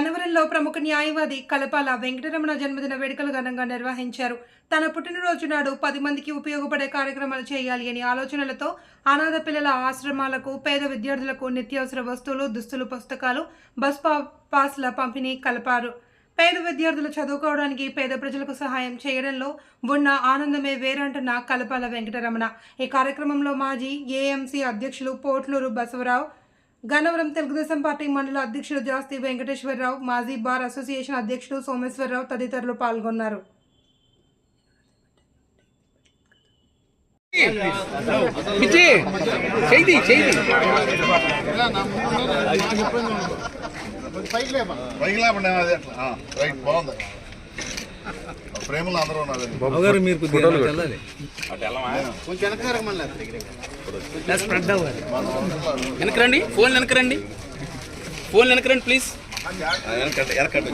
గనవరంలో ప్రముఖ న్యాయవాది కలపాల వెంకటరమణ జన్మదిన వేడుకలు ఘనంగా నిర్వహించారు. తన పుట్టినరోజు నాడు పది మందికి ఉపయోగపడే కార్యక్రమాలు చేయాలి అనే ఆలోచనలతో అనాథ పిల్లల ఆశ్రమాలకు పేద విద్యార్థులకు నిత్యావసర వస్తువులు దుస్తులు పుస్తకాలు బస్ పా- పాస్ల పంపిణీ కలపారు. పేద విద్యార్థులు చదువుకోవడానికి పేద ప్రజలకు సహాయం చేయడంలో ఉన్న ఆనందమే వేరంటున్న కలపాల వెంకటరమణ. ఈ కార్యక్రమంలో మాజీ ఏఎంసీ అధ్యక్షులు పోట్లూరు బసవరావు గన్నవరం తెలుగుదేశం పార్టీ మండల అధ్యక్షులు జాస్తి వెంకటేశ్వరరావు మాజీ బార్ అసోసియేషన్ అధ్యక్షులు సోమేశ్వరరావు తదితరులు పాల్గొన్నారు. రైట్ బాగుంది. ప్రేమలో అందరూ ఉన్నారు. మీరు కొద్దిగా నాకు వెళ్ళాలి. కొంచెం వెనక జరగమని స్ప్రెడ్ అవ్వాలి. వెనక రండి. ఫోన్ వెనక రండి. ఫోన్ వెనక రండి ప్లీజ్ వెనకట్టు